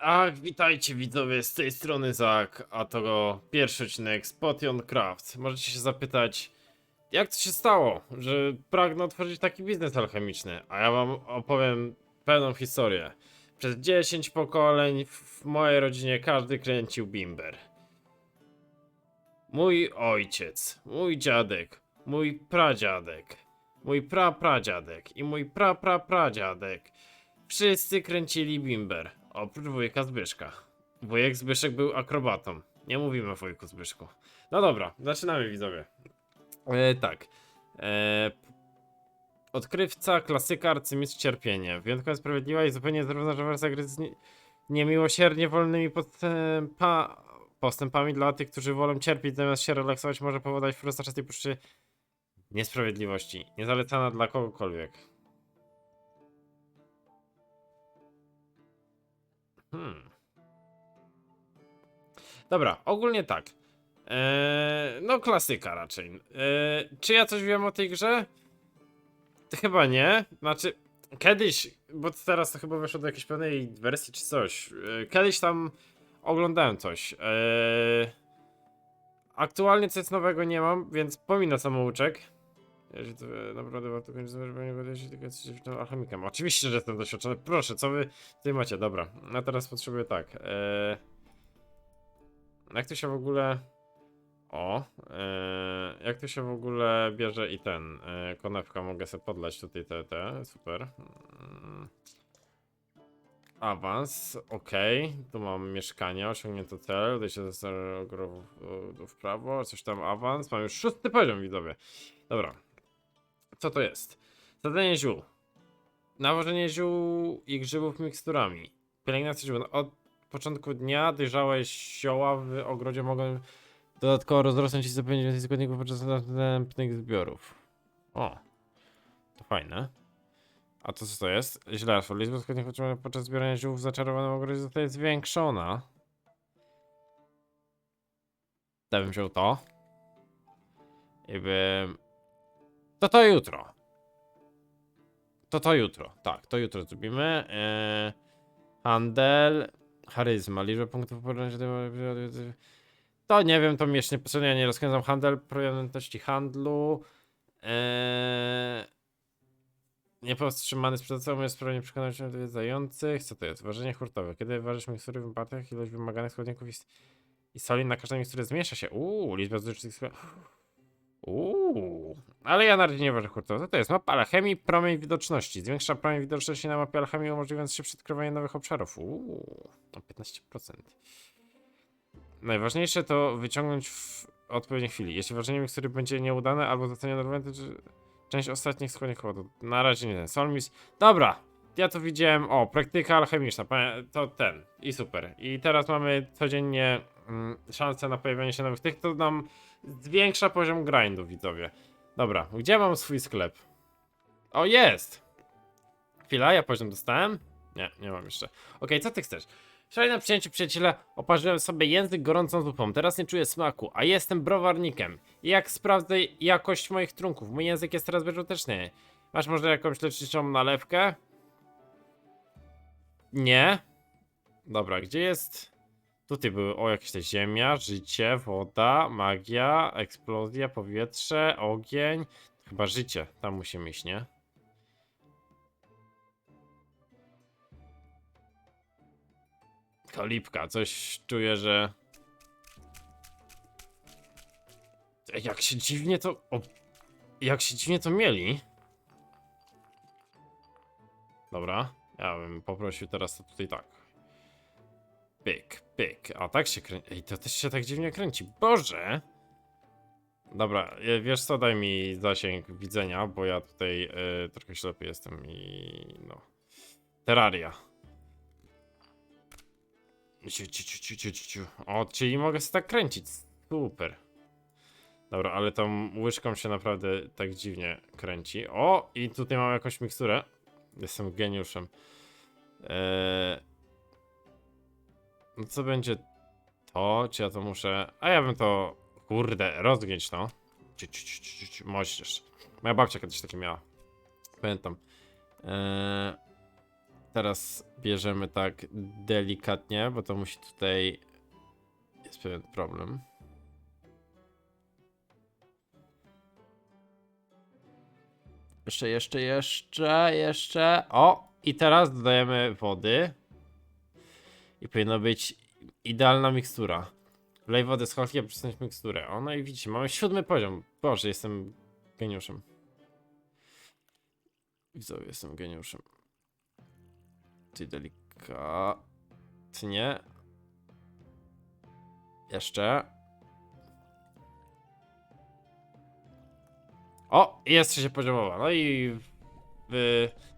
Ach, witajcie widzowie, z tej strony Zak, a to pierwszy odcinek z Potion Craft. Możecie się zapytać, jak to się stało, że pragnę otworzyć taki biznes alchemiczny, a ja wam opowiem pełną historię. Przez 10 pokoleń w mojej rodzinie każdy kręcił bimber. Mój ojciec, mój dziadek, mój pradziadek, mój prapradziadek i mój praprapradziadek Wszyscy kręcili bimber, oprócz wujka Zbyszka. Wujek Zbyszek był akrobatą. Nie mówimy o wujku Zbyszku. No dobra, zaczynamy widzowie. E, tak. E, odkrywca, klasyka, arcymistrz, cierpienie. Wyjątkowo sprawiedliwa i zupełnie zrównoważona wersja gry z nie, niemiłosiernie wolnymi postępa, postępami dla tych, którzy wolą cierpieć zamiast się relaksować może powodować frustrację i poczucie niesprawiedliwości. Niezalecana dla kogokolwiek. Hmm. Dobra, ogólnie tak. Eee, no, klasyka raczej. Eee, czy ja coś wiem o tej grze? Chyba nie. Znaczy, kiedyś, bo teraz to chyba weszło do jakiejś pewnej wersji czy coś. Eee, kiedyś tam oglądałem coś. Eee, aktualnie coś nowego nie mam, więc pominę samouczek. Jeśli to e, naprawdę warto kończyć, żeby nie powiedzieć, tylko jesteś dziewczyną alchemikiem. Oczywiście, że jestem doświadczony. Proszę, co wy tutaj macie? Dobra, a teraz potrzebuję tak. E, jak to się w ogóle. O, e, jak to się w ogóle bierze i ten. E, konewka mogę sobie podlać tutaj te, te. Super. Mm. Awans, ok. Tu mam mieszkanie, osiągnięto cel. Tutaj się zostało w prawo, coś tam awans. Mam już szósty poziom, widzowie. Dobra. Co to jest? Zadanie ziół. Nawożenie ziół i grzybów miksturami. Pielęgnacja ziół. Od początku dnia dojrzałe zioła w ogrodzie mogą dodatkowo rozrosnąć i zapewnić więcej składników podczas następnych zbiorów. O, to fajne. A to co to jest? Źle, liczba składników podczas zbierania ziół w zaczarowanym ogrodzie zostaje zwiększona. Ja bym wziął to. I bym... To to jutro. To to jutro. Tak, to jutro zrobimy. Eee, handel. Charyzma. Liczba punktów porównań. To nie wiem, to mi jeszcze nie potrzebne. Ja nie rozkręcam handel. Priorytności handlu. Eee, Niepowstrzymany sprzedawca umie sprawnie przekonać odwiedzających. Co to jest? Ważenie hurtowe. Kiedy ważysz mikstury w partiach, ilość wymaganych składników i, i soli na każdej miksturze zmniejsza się. Uuu, liczba zużytych składników. Uuu, ale ja na razie nie ważę hurtowo. Co to jest? Mapa alchemii, promień widoczności. Zwiększa promień widoczności na mapie alchemii, umożliwiając szybsze odkrywanie nowych obszarów. Uuu, o 15%. Najważniejsze to wyciągnąć w odpowiedniej chwili. Jeśli ważenie mikstury będzie nieudane albo zostanie normalne, to część ostatnich składników. Na razie nie. Solmis. Dobra, ja to widziałem. O, praktyka alchemiczna. To ten. I super. I teraz mamy codziennie mm, szansę na pojawienie się nowych tych, to nam zwiększa poziom grindu, widzowie. Dobra, gdzie mam swój sklep? O, jest! Chwila, ja poziom dostałem? Nie, nie mam jeszcze. Okej, co ty chcesz? Wczoraj na przyjęciu przyjaciela oparzyłem sobie język gorącą zupą. Teraz nie czuję smaku, a jestem browarnikiem. I jak sprawdzę jakość moich trunków? Mój język jest teraz bezużyteczny. Masz może jakąś leczniczą nalewkę? Nie. Dobra, gdzie jest... Tutaj były, o, jakieś te ziemia, życie, woda, magia, eksplozja, powietrze, ogień. Chyba życie, tam musimy iść, nie? Kolipka, coś czuję, że... Jak się dziwnie to... O... Jak się dziwnie to mieli. Dobra, ja bym poprosił teraz to tutaj tak. Pyk, pyk. A tak się kręci. Ej, to też się tak dziwnie kręci. Boże! Dobra, e, wiesz co, daj mi zasięg widzenia, bo ja tutaj e, trochę ślepy jestem i no. Terraria. Ciu, ciu, ciu, ciu. O, czyli mogę się tak kręcić. Super. Dobra, ale tą łyżką się naprawdę tak dziwnie kręci. O, i tutaj mam jakąś miksturę. Jestem geniuszem. Eee... No co będzie to? Czy ja to muszę... A ja bym to... Kurde, rozgięć no. Moździerz. Moja babcia kiedyś takie miała. Pamiętam. Eee... teraz bierzemy tak delikatnie, bo to musi tutaj... Jest pewien problem. Jeszcze, jeszcze, jeszcze, jeszcze. O! I teraz dodajemy wody. I powinna być idealna mikstura. Wlej wodę z cholki, a przysunąć miksturę. O, no i widzicie, mamy siódmy poziom. Boże, jestem geniuszem. Widzowie, jestem geniuszem. Ty delikatnie. Jeszcze. O, jest się poziomowa. No i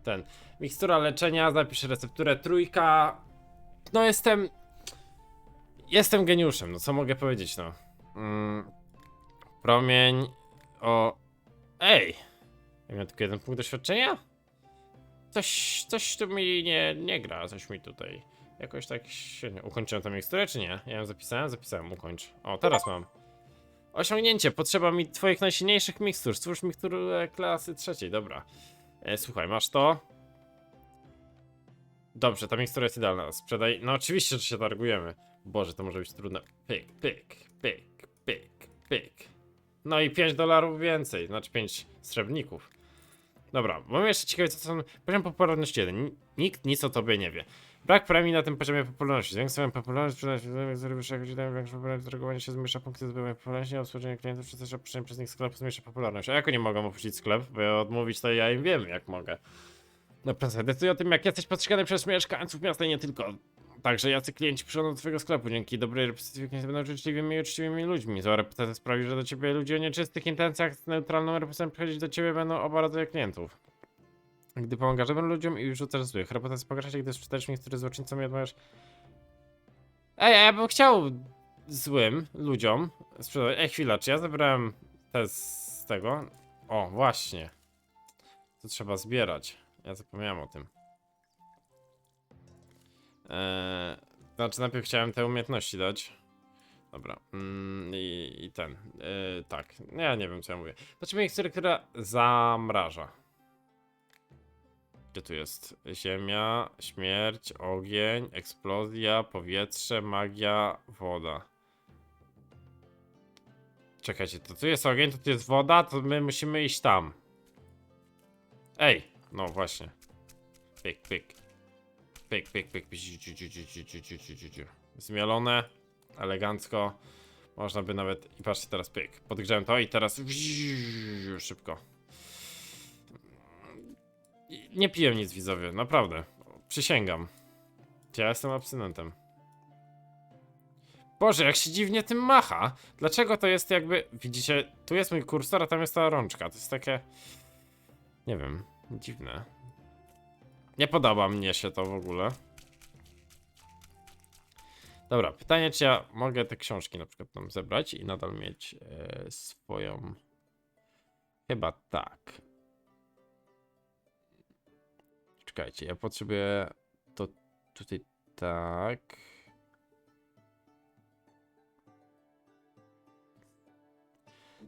ten. Mikstura leczenia, zapisz recepturę trójka. No jestem. Jestem geniuszem, no co mogę powiedzieć, no. Mm, promień. O. Ej! Ja miałem tylko jeden punkt doświadczenia? Coś, coś tu mi nie, nie gra, coś mi tutaj. Jakoś tak średnio. Ukończyłem tę miksturę, czy nie? Ja ją zapisałem? Zapisałem, ukończ. O, teraz mam. Osiągnięcie, potrzeba mi twoich najsilniejszych mikstur. Stwórz miksturę klasy trzeciej, dobra. E, słuchaj, masz to. Dobrze, ta mikstura jest idealna. Sprzedaj. No oczywiście, że się targujemy. Boże, to może być trudne. Pyk, pyk, pyk, pyk, pyk. No i 5 dolarów więcej, znaczy 5 srebrników. Dobra, mnie jeszcze ciekawe, co są. Poziom popularności 1. Nikt nic o tobie nie wie. Brak premii na tym poziomie popularności. Zwiększa swoją popularność, sprzedaż z wyższego źródła, większa popularność, targowanie się zmniejsza punkty zdobywania popularności, a obsłużenie klientów przez też przez nich sklepu zmniejsza popularność. A jak oni mogą opuścić sklep? Bo ja odmówić to ja im wiem, jak mogę. No proszę, decyduj o tym, jak jesteś postrzegany przez mieszkańców miasta i nie tylko. Także jacy klienci przychodzą do twojego sklepu. Dzięki dobrej reputacji klienci będą życzliwymi i uczciwymi ludźmi. Zła reputacja sprawi, że do ciebie ludzie o nieczystych intencjach z neutralną reputacją przychodzić do ciebie będą oba rodzaje klientów. Gdy pomagasz dobrym ludziom i rzucasz złych. Reputacja pogarsza się, gdy sprzedajesz niektóre złoczyńcom i odmawiasz... Ej, ja bym chciał złym ludziom sprzedać... Ej, chwila, czy ja zebrałem te z tego? O, właśnie. To trzeba zbierać. Ja zapomniałem o tym. Eee, znaczy, najpierw chciałem te umiejętności dać. Dobra. Mm, i, I ten. Eee, tak. Ja nie wiem, co ja mówię. Zobaczymy miksturę, która zamraża. Gdzie tu jest? Ziemia, śmierć, ogień, eksplozja, powietrze, magia, woda. Czekajcie, to tu jest ogień, to tu jest woda, to my musimy iść tam. Ej, no właśnie. Pyk, pyk. Pyk, pyk, pyk. Zmielone. Elegancko. Można by nawet... I patrzcie, teraz pyk. Podgrzałem to i teraz... Szybko. Nie piję nic, widzowie. Naprawdę. Przysięgam. Ja jestem abstynentem. Boże, jak się dziwnie tym macha. Dlaczego to jest jakby... Widzicie, tu jest mój kursor, a tam jest ta rączka. To jest takie... Nie wiem dziwne. Nie podoba mnie się to w ogóle. Dobra, pytanie, czy ja mogę te książki na przykład tam zebrać i nadal mieć e, swoją. Chyba tak. Czekajcie, ja potrzebuję to tutaj tak.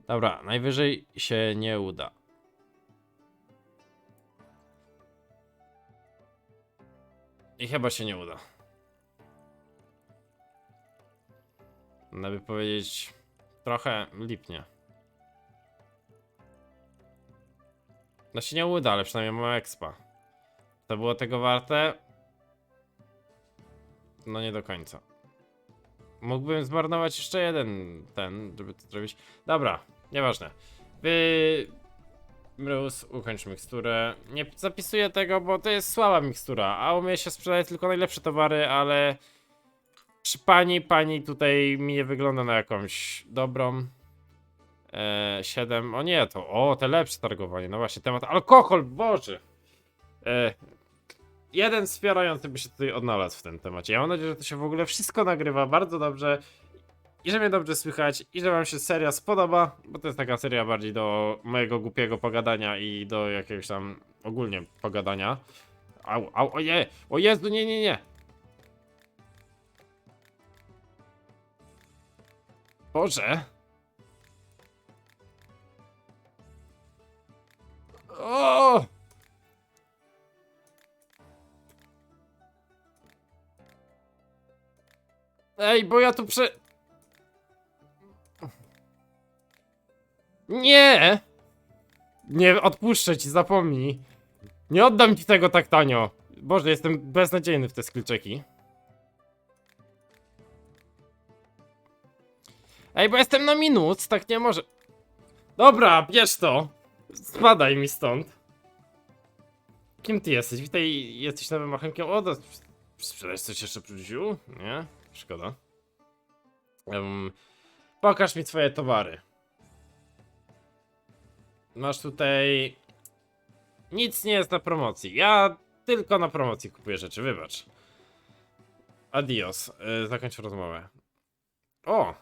Dobra, najwyżej się nie uda. I chyba się nie uda. Nawet powiedzieć trochę lipnie. No się nie uda, ale przynajmniej mam expa. To było tego warte? No nie do końca. Mógłbym zmarnować jeszcze jeden ten, żeby to zrobić. Dobra, nieważne. Wy... Mróz, ukończ miksturę. Nie zapisuję tego, bo to jest słaba mikstura, a u się sprzedaje tylko najlepsze towary, ale przy pani, pani tutaj mi nie wygląda na jakąś dobrą. E, 7, o nie, to, o, te lepsze targowanie, no właśnie, temat alkohol, boże. E, jeden wspierający by się tutaj odnalazł w tym temacie. Ja mam nadzieję, że to się w ogóle wszystko nagrywa bardzo dobrze i że mnie dobrze słychać i że wam się seria spodoba, bo to jest taka seria bardziej do mojego głupiego pogadania i do jakiegoś tam ogólnie pogadania. Au, au, oje, o Jezu, nie, nie, nie. Boże. O! Ej, bo ja tu prze... Nie! Nie odpuszczę ci, zapomnij. Nie oddam ci tego tak tanio. Boże, jestem beznadziejny w te skillczeki. Ej, bo jestem na minus, tak nie może. Dobra, bierz to. Spadaj mi stąd. Kim ty jesteś? Witaj, jesteś nowym machenkiem. O, to sprzedajesz coś jeszcze przy? Nie? Szkoda. Em, pokaż mi twoje towary. Masz tutaj... Nic nie jest na promocji. Ja tylko na promocji kupuję rzeczy, wybacz. Adios. Yy, zakończ rozmowę. O!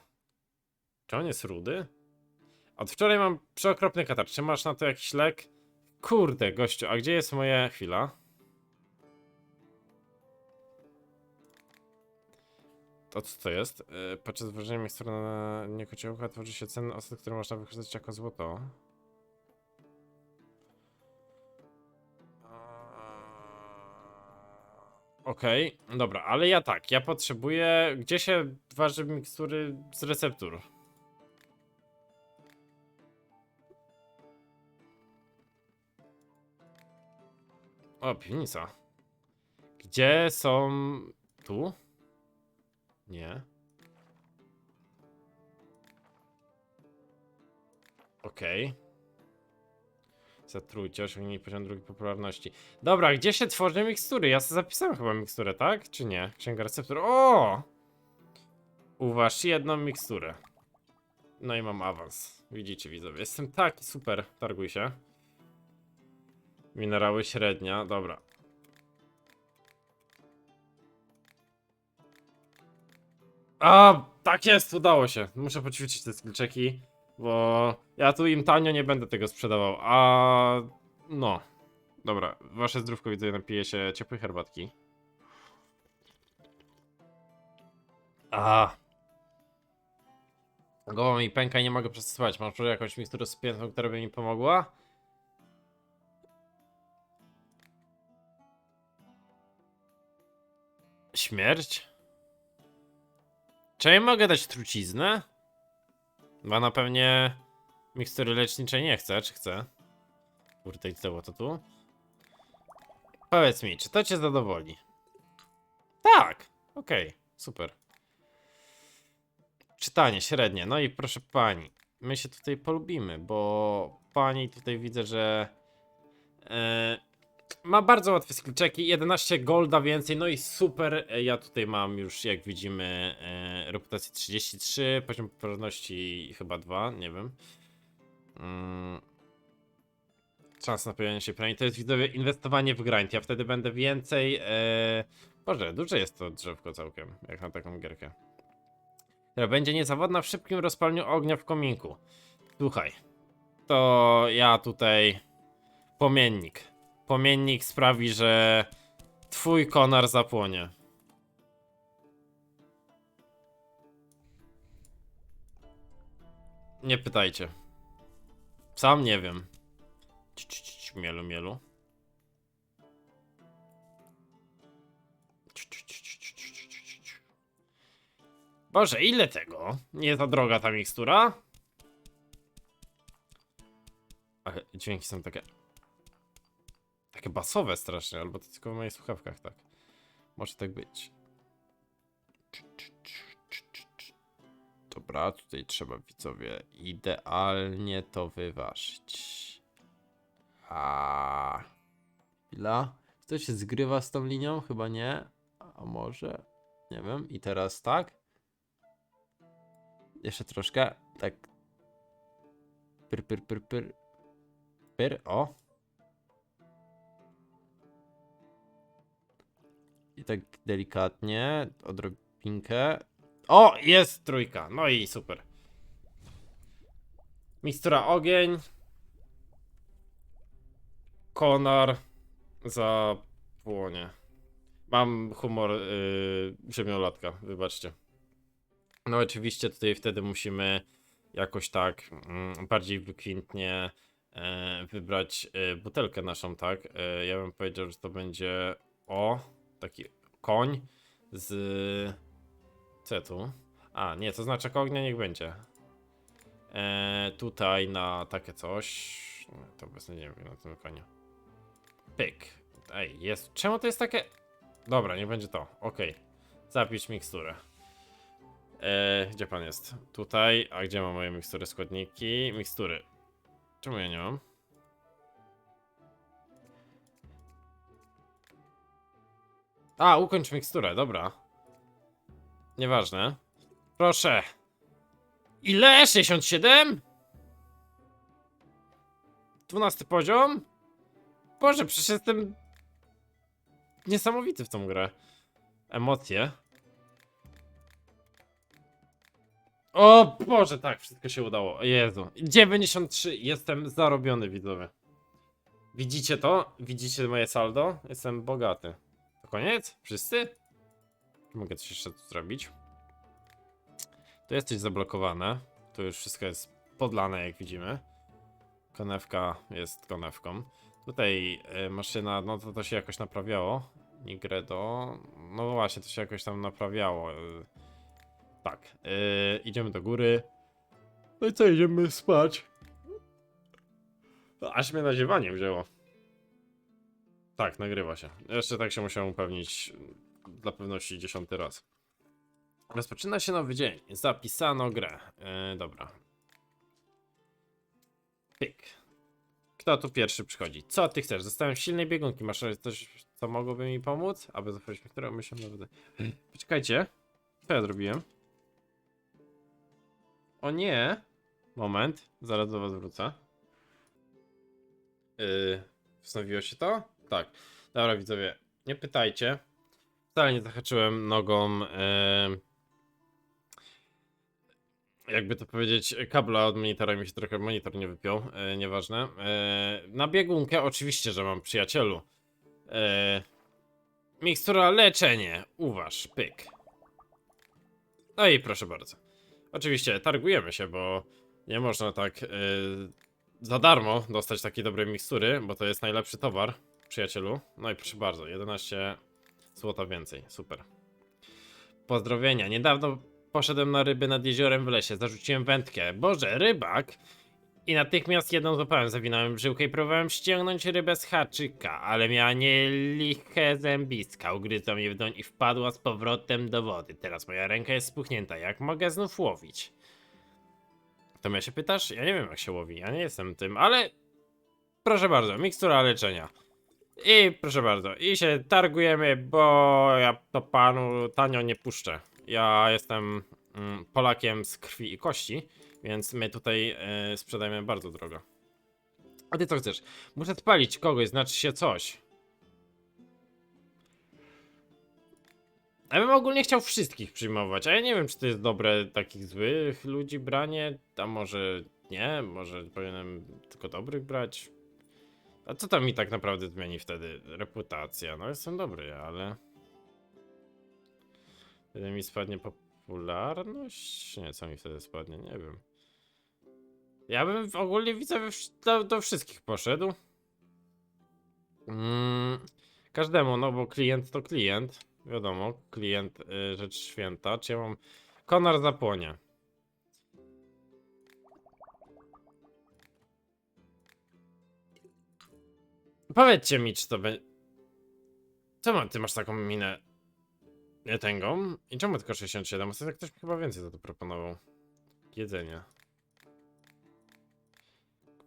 Czy on jest rudy? Od wczoraj mam przeokropny katar. Czy masz na to jakiś lek? Kurde, gościu, a gdzie jest moja chwila? To co to jest? Yy, podczas wrażenia mikstura na niekociołka tworzy się cenny osad, który można wykorzystać jako złoto. Okej, dobra, ale ja tak, ja potrzebuję. Gdzie się waży mikstury z receptur? O, piwnica. Gdzie są. Tu? Nie. Okej. Zatrujcie, osiągnij poziom drugi popularności. Dobra, gdzie się tworzy mikstury? Ja sobie zapisałem chyba miksturę, tak? Czy nie? Księga receptur. O! Uważ jedną miksturę. No i mam awans. Widzicie, widzowie. Jestem taki super. Targuj się. Minerały średnia, dobra. A, tak jest, udało się. Muszę poćwiczyć te skillczeki, bo ja tu im tanio nie będę tego sprzedawał, a no. Dobra, wasze zdrówko widzę, napiję się ciepłej herbatki. A. Głowa mi pęka i nie mogę przestosować. Masz może jakąś miksturę z która by mi pomogła? Śmierć? Czy ja mogę dać truciznę? Bo ona pewnie mikstury leczniczej nie chce, czy chce? Kurde, co to tu? Powiedz mi, czy to cię zadowoli? Tak! Okej, super. Czytanie średnie, no i proszę pani, my się tutaj polubimy, bo pani tutaj widzę, że e, ma bardzo łatwe skillczeki, 11 golda więcej, no i super, ja tutaj mam już jak widzimy e, reputację 33, poziom popularności chyba 2, nie wiem. Mm. Czas na pojawienie się premii, to jest widzowie inwestowanie w grind, ja wtedy będę więcej, e, Boże, duże jest to drzewko całkiem, jak na taką gierkę. Która będzie niezawodna w szybkim rozpalniu ognia w kominku. Słuchaj, to ja tutaj płomiennik. Płomiennik sprawi, że twój konar zapłonie. Nie pytajcie. Sam nie wiem. Mielu, mielu. Boże, ile tego? Nie ta droga ta mikstura? Ale dźwięki są takie... Takie basowe strasznie, albo to tylko w moich słuchawkach, tak. Może tak być. Dobra, tutaj trzeba widzowie idealnie to wyważyć. A Chwila. To się zgrywa z tą linią? Chyba nie. A może? Nie wiem. I teraz tak. Jeszcze troszkę. Tak. Pyr, pyr, pyr, pyr. Pyr, o. I tak delikatnie, odrobinkę. O, jest trójka. No i super. Mikstura ogień. Konar za płonie. Mam humor yy, ziemiolatka, wybaczcie. No oczywiście tutaj wtedy musimy jakoś tak mm, bardziej wykwintnie e, wybrać e, butelkę naszą, tak? E, ja bym powiedział, że to będzie o, taki koń z Co tu? A, nie, to znaczy ognia niech będzie. E, tutaj na takie coś. To obecnie nie wiem na tym koniu. Pyk. Ej, jest. Czemu to jest takie. Dobra, nie będzie to. Okej. Zapisz miksturę. E, gdzie pan jest? Tutaj. A gdzie mam moje mikstury, składniki? Mikstury. Czemu ja nie mam? A, ukończ miksturę, dobra. Nieważne. Proszę. Ile? 67? 12 poziom? Boże, przecież jestem niesamowity w tą grę. Emocje. O Boże, tak, wszystko się udało. Jezu. 93, jestem zarobiony, widzowie. Widzicie to? Widzicie moje saldo? Jestem bogaty. To koniec? Wszyscy? Mogę coś jeszcze tu zrobić? Tu jest coś zablokowane. Tu już wszystko jest podlane, jak widzimy. Konewka jest konewką. Tutaj y, maszyna, no to to się jakoś naprawiało. Nigredo. No właśnie, to się jakoś tam naprawiało. y. Tak. y, idziemy do góry. No i co, idziemy spać. Aż mnie naziewanie wzięło. Tak, nagrywa się. Jeszcze tak się musiałem upewnić dla pewności dziesiąty raz. Rozpoczyna się nowy dzień. Zapisano grę. Yy, dobra. Pyk. Kto tu pierwszy przychodzi? Co ty chcesz? Zostałem silnej biegunki. Masz coś, co mogłoby mi pomóc? Aby zaprosić które myślę nawet. Poczekajcie. Co ja zrobiłem? O nie. Moment. Zaraz do was wrócę. Yy, wznowiło się to? Tak. Dobra, widzowie. Nie pytajcie. Wcale nie zahaczyłem nogą. Yy, jakby to powiedzieć, kabla od monitora mi się trochę monitor nie wypiął, e, nieważne. E, na biegunkę oczywiście, że mam przyjacielu. E, mikstura leczenie, uważ, pyk. No i proszę bardzo. Oczywiście targujemy się, bo nie można tak e, za darmo dostać takiej dobrej mikstury, bo to jest najlepszy towar, przyjacielu. No i proszę bardzo, 11 złota więcej, super. Pozdrowienia. Niedawno poszedłem na ryby nad jeziorem w lesie. Zarzuciłem wędkę. Boże, rybak! I natychmiast jedną złapałem, zawinąłem żyłkę i próbowałem ściągnąć rybę z haczyka, ale miała nieliche zębiska. Ugryzła mnie w doń i wpadła z powrotem do wody. Teraz moja ręka jest spuchnięta. Jak mogę znów łowić? To mnie się pytasz? Ja nie wiem jak się łowi, ja nie jestem tym, ale... Proszę bardzo, mikstura leczenia. I proszę bardzo, i się targujemy, bo ja to panu tanio nie puszczę. Ja jestem mm, Polakiem z krwi i kości, więc my tutaj e, sprzedajemy bardzo drogo. A ty co chcesz? Muszę spalić kogoś, znaczy się coś. Ja bym ogólnie chciał wszystkich przyjmować, a ja nie wiem, czy to jest dobre takich złych ludzi branie, a może nie, może powinienem tylko dobrych brać. A co tam mi tak naprawdę zmieni wtedy? Reputacja, no jestem dobry, ale... Wtedy mi spadnie popularność? Nie, co mi wtedy spadnie? Nie wiem. Ja bym ogólnie widzę do, do wszystkich poszedł. Mm, każdemu, no bo klient to klient. Wiadomo, klient y, rzecz święta. Czy ja mam. Konar zapłonie. Powiedzcie mi, czy to będzie. Czemu ty masz taką minę tęgą? I czemu tylko 67? Ostatnio ktoś mi chyba więcej za to proponował. Jedzenie.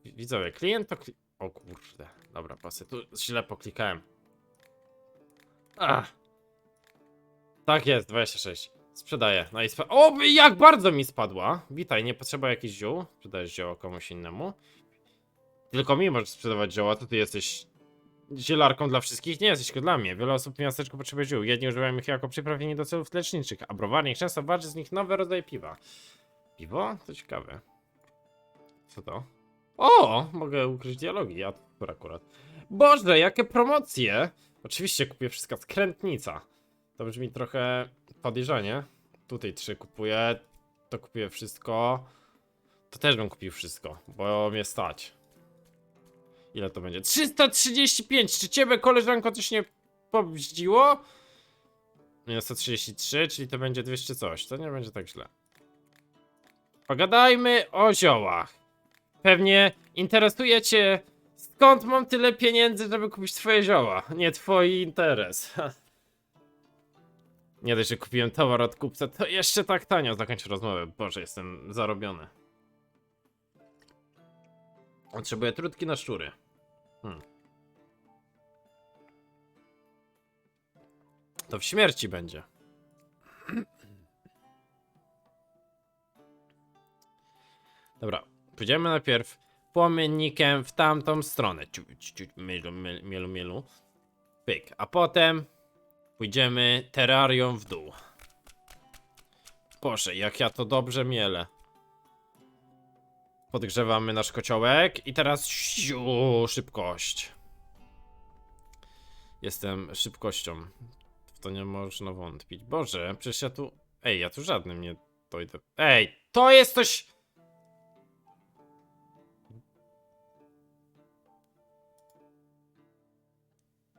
Wi- Widzowie, klient to kli... O kurde. Dobra, pasy. Tu źle poklikałem. Ach. Tak jest, 26. Sprzedaję. No i spa... O, jak bardzo mi spadła. Witaj, nie potrzeba jakichś ziół. Sprzedajesz zioło komuś innemu. Tylko mi możesz sprzedawać zioła, to ty jesteś zielarką dla wszystkich? Nie jesteś tylko dla mnie. Wiele osób w miasteczku potrzebuje ziół. Jedni używają ich jako przyprawienie do celów leczniczych, a browarnik często waży z nich nowe rodzaje piwa. Piwo? To ciekawe. Co to? O! Mogę ukryć dialogi, ja akurat. Boże, jakie promocje! Oczywiście kupię wszystko z krętnica. To brzmi trochę podejrzanie. Tutaj trzy kupuję, to kupię wszystko. To też bym kupił wszystko, bo mnie stać. Ile to będzie? 335! Czy ciebie, koleżanko, coś nie pobździło? minus 133, czyli to będzie 200 coś. To nie będzie tak źle. Pogadajmy o ziołach. Pewnie interesuje cię, skąd mam tyle pieniędzy, żeby kupić twoje zioła. Nie twój interes. Nie dość, że kupiłem towar od kupca, to jeszcze tak tanio. Zakończę rozmowę. Boże, jestem zarobiony. Potrzebuję trutki na szczury. Hmm. To w śmierci będzie. Dobra, pójdziemy najpierw płomiennikiem w tamtą stronę. Ciu, ciu, ciu, mielu, mielu, mielu. Pyk, a potem pójdziemy terrarią w dół. Boże, jak ja to dobrze mielę. Podgrzewamy nasz kociołek i teraz siu, szybkość. Jestem szybkością. W to nie można wątpić. Boże, przecież ja tu... Ej, ja tu żadnym nie dojdę. Ej, to jest coś...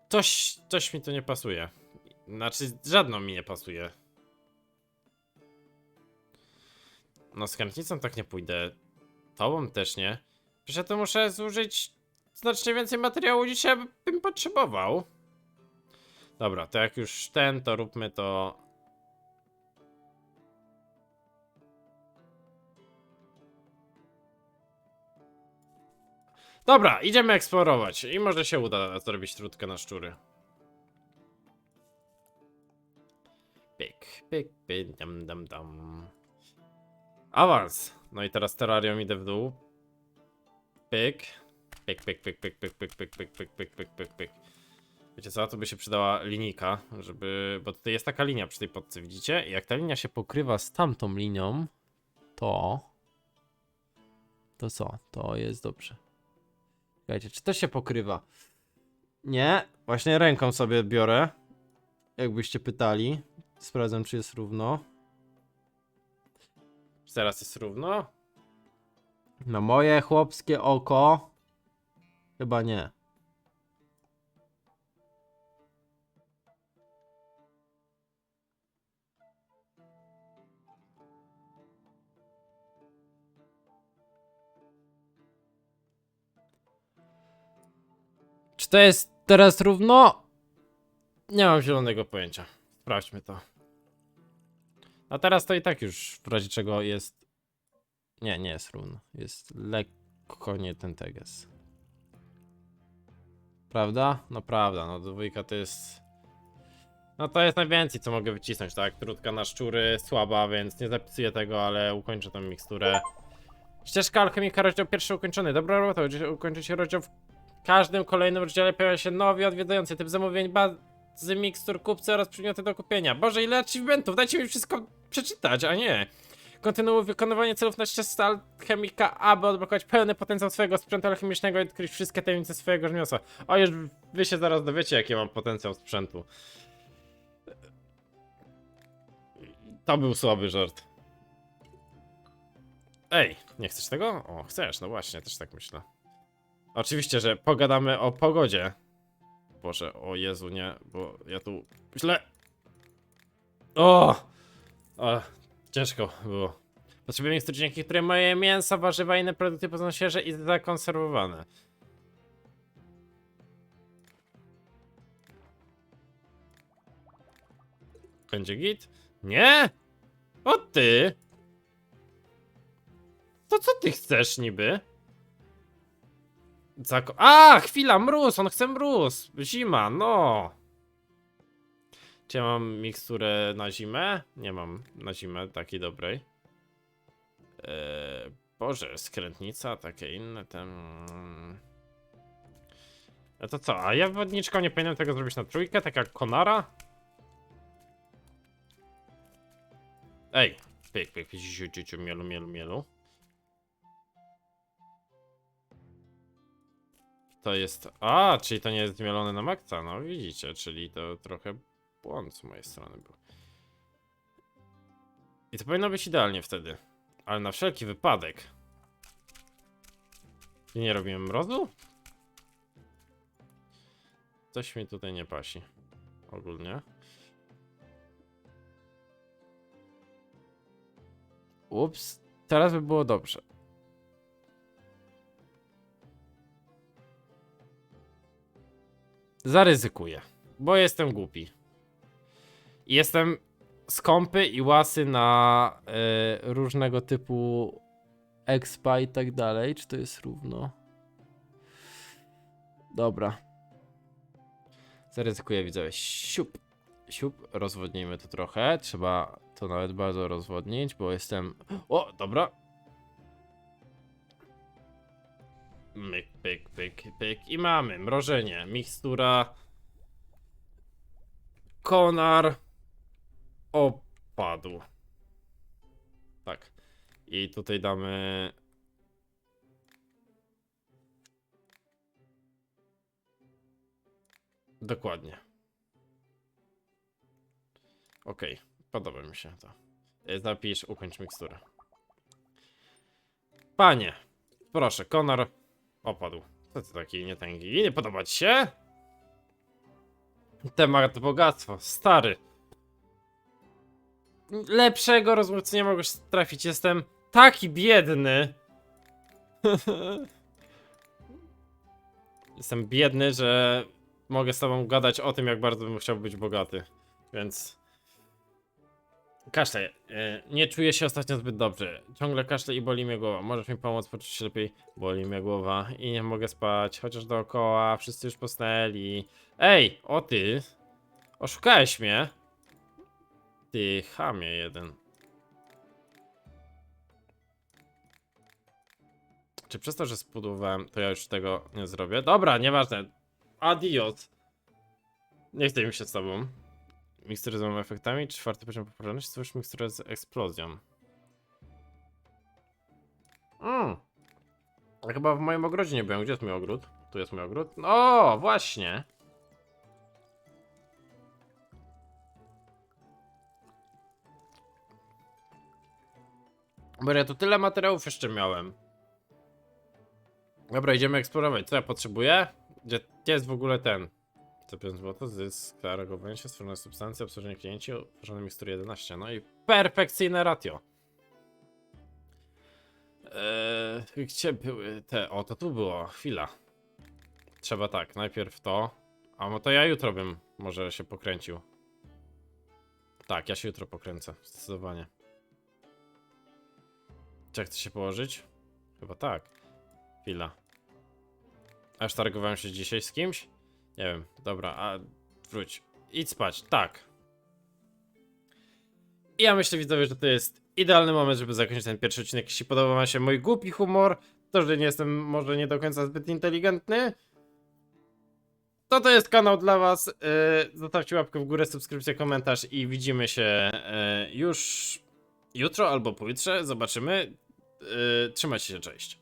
Coś, coś mi tu nie pasuje. Znaczy, żadną mi nie pasuje. No z chętnicą tak nie pójdę. Tobą też nie. Przecież to muszę zużyć znacznie więcej materiału niż ja bym potrzebował. Dobra, to jak już ten, to róbmy to... Dobra, idziemy eksplorować i może się uda zrobić trutkę na szczury. Pyk, pyk, pyk, dam, dam, dam. Awans. No i teraz terrarium idę w dół. Pyk. Pyk, pyk, pyk, pyk, pyk, pyk, pyk, pyk, pyk, pyk, pyk, pyk, pyk. Wiecie co, tu by się przydała linijka, żeby... Bo tutaj jest taka linia przy tej podce, widzicie? I jak ta linia się pokrywa z tamtą linią, to... To co? To jest dobrze. Słuchajcie, czy to się pokrywa? Nie, właśnie ręką sobie biorę. Jakbyście pytali. Sprawdzam, czy jest równo. Teraz jest równo? Na moje chłopskie oko. Chyba nie. Czy to jest teraz równo? Nie mam zielonego pojęcia. Sprawdźmy to. A teraz to i tak już w razie czego jest. Nie, nie jest równo. Jest lekko nie ten teges. Prawda? No prawda, no dwójka to jest. No to jest najwięcej co mogę wycisnąć, tak? Trudka na szczury, słaba, więc nie zapisuję tego, ale ukończę tą miksturę. Ścieżka alchemika, rozdział pierwszy ukończony. Dobra robota, gdzie ukończycie rozdział w każdym kolejnym rozdziale pojawia się nowi odwiedzający, typ zamówień, bazy, mikstur, kupcy oraz przedmioty do kupienia. Boże, ile achievementów, dajcie mi wszystko przeczytać, a nie. Kontynuuj wykonywanie celów na ścieżce alchemika, aby odblokować pełny potencjał swojego sprzętu alchemicznego i odkryć wszystkie tajemnice swojego rzemiosła. O, już wy się zaraz dowiecie, jaki mam potencjał sprzętu. To był słaby żart. Ej, nie chcesz tego? O, chcesz, no właśnie, też tak myślę. Oczywiście, że pogadamy o pogodzie. Boże, o Jezu, nie, bo ja tu źle. O! O ciężko było. Potrzebuję mikstur, dzięki której moje mięso, warzywa i inne produkty pozostaną świeże i zakonserwowane. Będzie git? Nie! O ty! To co ty chcesz niby? Zako A, chwila, mróz, on chce mróz. Zima, no. Czy ja mam miksturę na zimę? Nie mam na zimę takiej dobrej. Eee, Boże, skrętnica, takie inne ten. A to co? A ja wodniczką nie powinienem tego zrobić na trójkę, tak jak Konara? Ej, pyk, pyk, ciu, ciu, ciu, mielu, mielu, mielu. To jest. A, czyli to nie jest zmielone na maksa. No widzicie, czyli to trochę błąd z mojej strony był. I to powinno być idealnie wtedy. Ale na wszelki wypadek. I nie robiłem mrozu? Coś mi tutaj nie pasi. Ogólnie. Ups, teraz by było dobrze. Zaryzykuję, bo jestem głupi. Jestem skąpy i łasy na e, różnego typu expa i tak dalej. Czy to jest równo? Dobra. Zaryzykuję, widzowie. Siup. Siup. Rozwodnijmy to trochę. Trzeba to nawet bardzo rozwodnić, bo jestem... O, dobra. Myk, pyk, pyk, pyk. I mamy mrożenie, mikstura. Konar. Opadł. Tak. I tutaj damy... Dokładnie. Okej, podoba mi się to. E, Zapisz, ukończ miksturę. Panie, proszę, Konor opadł. Co ty taki nietęgi? Nie podoba ci się? Temat bogactwo, stary. Lepszego rozmówcy nie mogłeś trafić. Jestem taki biedny. Jestem biedny, że mogę z tobą gadać o tym, jak bardzo bym chciał być bogaty. Więc. Kaszle. e, Nie czuję się ostatnio zbyt dobrze. Ciągle kaszle i boli mnie głowa. Możesz mi pomóc poczuć się lepiej? Boli mnie głowa i nie mogę spać. Chociaż dookoła wszyscy już posnęli. Ej, o ty. Oszukałeś mnie. Ty chamie jeden. Czy przez to, że spudowałem, to ja już tego nie zrobię? Dobra, nieważne. Adios. Nie chcę mi się z tobą. Mikstury z efektami, czwarty poziom poprawności, stworzysz miksturę z eksplozją. Mm. Ja chyba w moim ogrodzie nie byłem. Gdzie jest mój ogród? Tu jest mój ogród. O, właśnie. Bo ja tu tyle materiałów jeszcze miałem. Dobra, idziemy eksplorować. Co ja potrzebuję? Gdzie, jest w ogóle ten? Co 5 zł, zysk, reagowanie się, stworzone substancje, obsłużenie klienci, utworzone mikstury 11. No i perfekcyjne ratio. Eee, gdzie były te? O, to tu było. Chwila. Trzeba tak, najpierw to. A no to ja jutro bym może się pokręcił. Tak, ja się jutro pokręcę, zdecydowanie. Czy chcę się położyć? Chyba tak. Chwila. Aż targowałem się dzisiaj z kimś? Nie wiem, dobra, a wróć. Idź spać, tak. I ja myślę, widzowie, że to jest idealny moment, żeby zakończyć ten pierwszy odcinek. Jeśli podoba wam się mój głupi humor, to, że nie jestem może nie do końca zbyt inteligentny, to to jest kanał dla was. Yy, zostawcie łapkę w górę, subskrypcję, komentarz i widzimy się yy, już jutro albo pojutrze. Zobaczymy. Yy, trzymajcie się, cześć.